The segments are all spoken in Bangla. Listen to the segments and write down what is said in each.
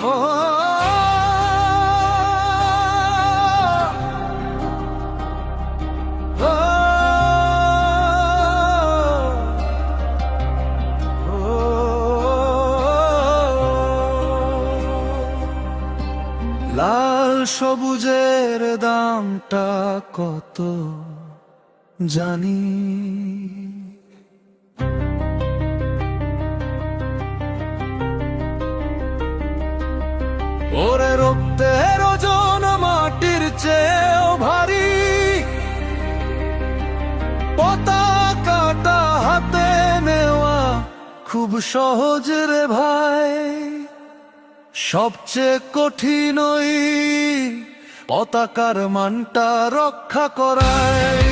ও লাল সবুজের দামটা কত জানি। খুব সহজ রে ভাই। সবচেয়ে কঠিন ওই পতাকার মানটা রক্ষা করায়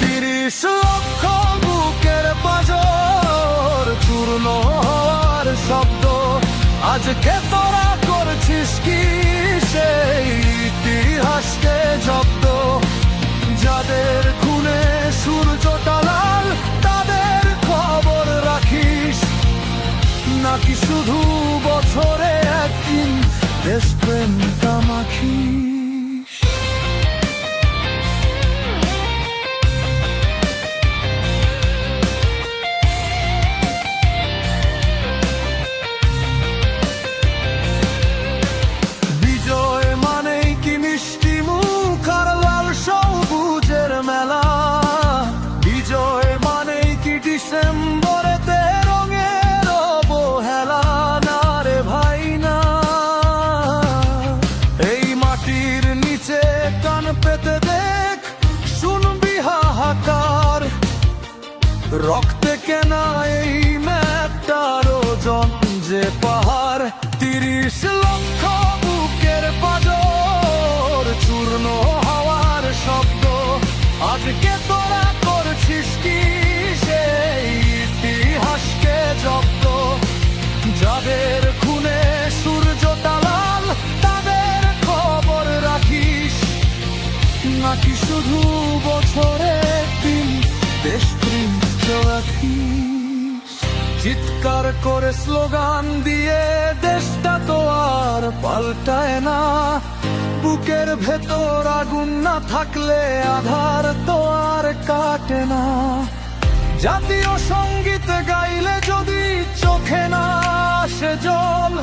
তিরিশ লক্ষ বুকের পাজর চূর্ণ হওয়ার শব্দ আজকে তোরা নাকি শুধু বছরে একদিন? দেশপ্রেমটা মাখিস রক্তে কেনা এই ম্যাপটার ওজন যে পাহাড়, তিরিশ লক্ষ বুকের পাজর, চূর্ণ হওয়ার শব্দ। আজকে তোরা করছিস কি সেই ইতিহাসকে জব্দ? যাদের খুনে সূর্য লাল তাদের খবর রাখিস। নাকি শুধু বছরে দিন দেশপ্রেম? রাখিস চিৎকার করে স্লোগান দিয়ে দেশটা তো আর পাল্টায় না। বুকের ভেতর আগুন না থাকলে আধার তো আর কাটে না। জাতীয় সংগীত গাইলে যদি চোখে না আসে জল,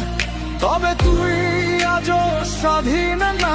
তবে তুই আজও স্বাধীন না।